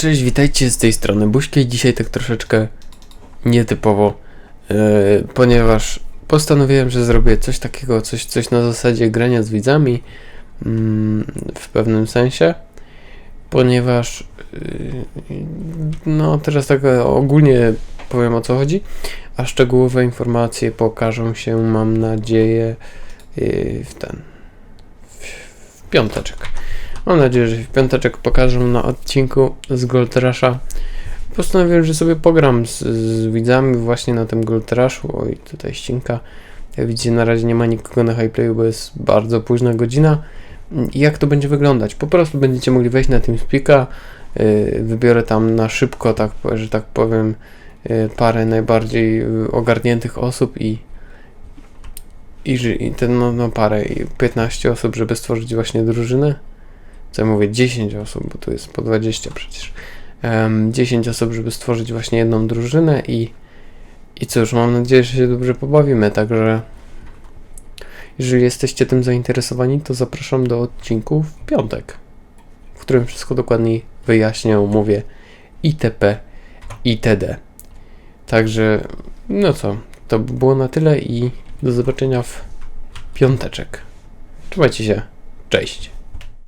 Cześć, witajcie z tej strony Buźki. Dzisiaj tak troszeczkę nietypowo, e, ponieważ postanowiłem, że zrobię coś takiego, coś, coś na zasadzie grania z widzami mm, w pewnym sensie, ponieważ yy, no teraz tak ogólnie powiem o co chodzi, a szczegółowe informacje pokażą się, mam nadzieję, yy, w ten w, w piąteczek. Mam nadzieję, że w piąteczek pokażę na odcinku z Gold Rusha. Postanowiłem, że sobie pogram z, z widzami właśnie na tym Gold Rushu. Oj, tutaj ścinka. Jak widzicie, na razie nie ma nikogo na Highplayu, bo jest bardzo późna godzina. I jak to będzie wyglądać? Po prostu będziecie mogli wejść na TeamSpeak'a. Yy, wybiorę tam na szybko, tak, że tak powiem, yy, parę najbardziej yy, ogarniętych osób i i, i ten, no, no parę, i 15 osób, żeby stworzyć właśnie drużynę co ja mówię, 10 osób, bo tu jest po 20 przecież. Em, 10 osób, żeby stworzyć właśnie jedną drużynę i, i cóż, mam nadzieję, że się dobrze pobawimy, także jeżeli jesteście tym zainteresowani, to zapraszam do odcinku w piątek, w którym wszystko dokładniej wyjaśnię, mówię itp. itd. Także, no co, to by było na tyle i do zobaczenia w piąteczek. Trzymajcie się, cześć.